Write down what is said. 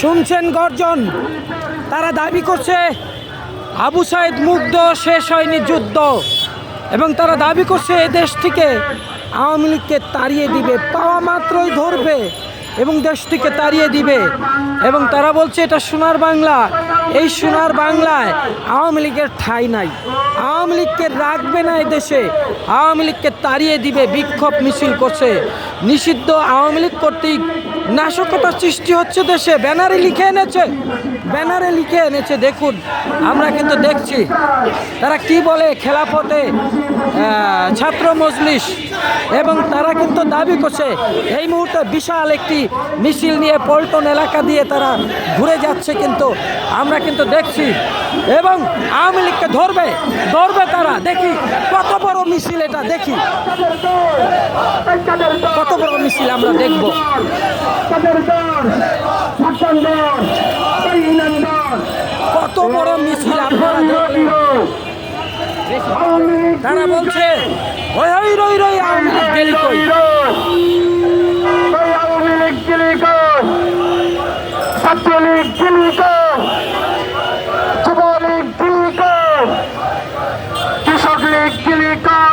শুনছেন গর্জন? তারা দাবি করছে আবু সাইদ মুগ্ধ, শেষ হয়নি যুদ্ধ। এবং তারা দাবি করছে এ দেশ থেকে আওয়ামী লীগকে তাড়িয়ে দিবে। পাওয়া মাত্রই ধরবে। এবং দেশ থেকে তাড়িয়ে দিবে। এবং তারা বলছে, এটা সোনার বাংলা। এই সোনার বাংলায় আওয়ামী লীগের ঠাঁই নাই। আওয়ামী লীগকে রাখবে না এই দেশে। আওয়ামী লীগকে তাড়িয়ে দিবে, বিক্ষোভ মিছিল করছে। নিষিদ্ধ আওয়ামী লীগ কর্তৃক নাশকতার সৃষ্টি হচ্ছে দেশে। ব্যানারে লিখে এনেছে। ব্যানারে লিখে এনেছে। দেখুন, আমরা কিন্তু দেখছি, তারা কি বলে, খেলাফতে ছাত্র মজলিস। এবং তারা কিন্তু দাবি করছে, এই মুহূর্তে বিশাল একটি মিছিল নিয়ে পল্টন এলাকা দিয়ে তারা ঘুরে যাচ্ছে কিন্তু আমরা কিন্তু দেখছি এবং আওয়ামী লীগকে ধরবে ধরবে তারা। দেখি, কত বড় মিছিল এটা, দেখি। কত বড় মিছিল আমরা দেখব। কত বড় মিছিল তারা বলছে, ওই রই রই আওয়ামী লীগ অধিকার